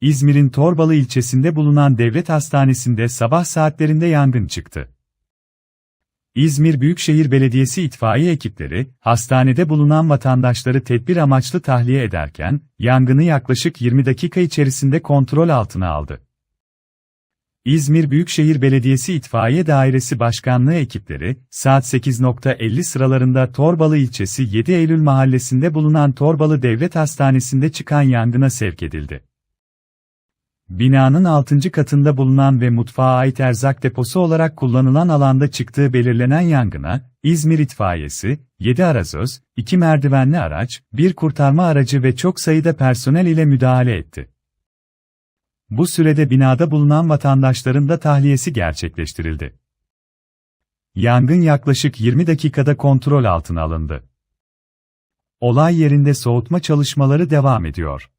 İzmir'in Torbalı ilçesinde bulunan devlet hastanesinde sabah saatlerinde yangın çıktı. İzmir Büyükşehir Belediyesi itfaiye ekipleri, hastanede bulunan vatandaşları tedbir amaçlı tahliye ederken, yangını yaklaşık 20 dakika içerisinde kontrol altına aldı. İzmir Büyükşehir Belediyesi İtfaiye Dairesi Başkanlığı ekipleri, saat 8.50 sıralarında Torbalı ilçesi 7 Eylül mahallesinde bulunan Torbalı Devlet Hastanesi'nde çıkan yangına sevk edildi. Binanın 6. katında bulunan ve mutfağa ait erzak deposu olarak kullanılan alanda çıktığı belirlenen yangına, İzmir İtfaiyesi, 7 arazöz, 2 merdivenli araç, 1 kurtarma aracı ve çok sayıda personel ile müdahale etti. Bu sürede binada bulunan vatandaşların da tahliyesi gerçekleştirildi. Yangın yaklaşık 20 dakikada kontrol altına alındı. Olay yerinde soğutma çalışmaları devam ediyor.